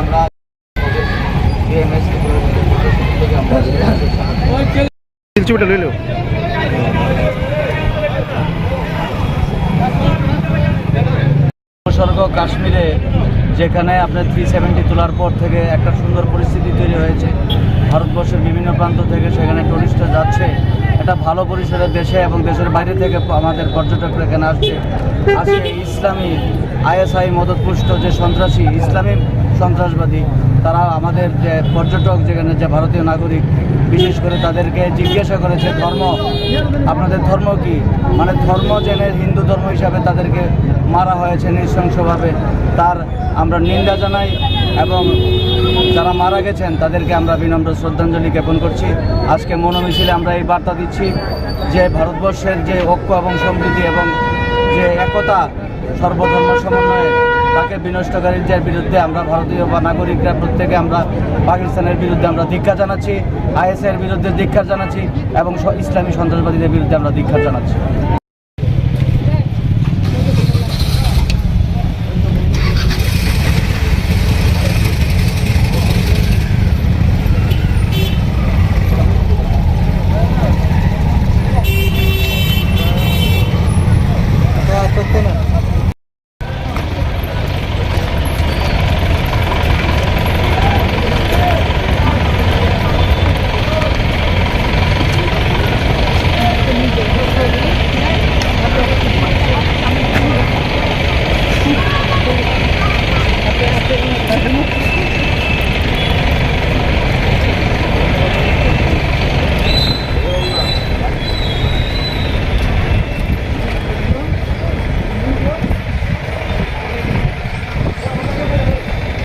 আমরা চুটা লইল উপসর্গ কাশ্মীরে যেখানে আপনার থ্রি সেভেন্টি তোলার পর থেকে একটা সুন্দর পরিস্থিতি তৈরি হয়েছে। ভারতবর্ষের বিভিন্ন প্রান্ত থেকে সেখানে টুরিস্টরা যাচ্ছে। একটা ভালো পরিসরের দেশে এবং দেশের বাইরে থেকে আমাদের পর্যটকরা এখানে আসছে। আজকে ইসলামী আইএসআই মদতপুষ্ট যে সন্ত্রাসী, ইসলামী সন্ত্রাসবাদী, তারা আমাদের যে পর্যটক, যেখানে যে ভারতীয় নাগরিক বিশেষ করে তাদেরকে জিজ্ঞাসা করেছে, ধর্ম, আপনাদের ধর্ম কি? মানে ধর্ম জেনে হিন্দু ধর্ম হিসাবে তাদেরকে মারা হয়েছে নৃশংসভাবে। তার আমরা নিন্দা জানাই এবং যারা মারা গেছেন, তাদেরকে আমরা বিনম্র শ্রদ্ধাঞ্জলি জ্ঞাপন করছি। আজকে মনোমিছিলে আমরা এই বার্তা দিচ্ছি যে ভারতবর্ষের যে ঐক্য এবং সমৃদ্ধি এবং যে একতা, সর্বধর্ম সমন্বয়ে তাকে বিনষ্টকারীদের বিরুদ্ধে আমরা ভারতীয় বা নাগরিকরা প্রত্যেকে আমরা পাকিস্তানের বিরুদ্ধে আমরা ধিক্ষা জানাচ্ছি, আইএসের বিরুদ্ধে ধিক্ষার জানাচ্ছি এবং ইসলামী সন্ত্রাসবাদীদের বিরুদ্ধে আমরা ধিক্ষার জানাচ্ছি।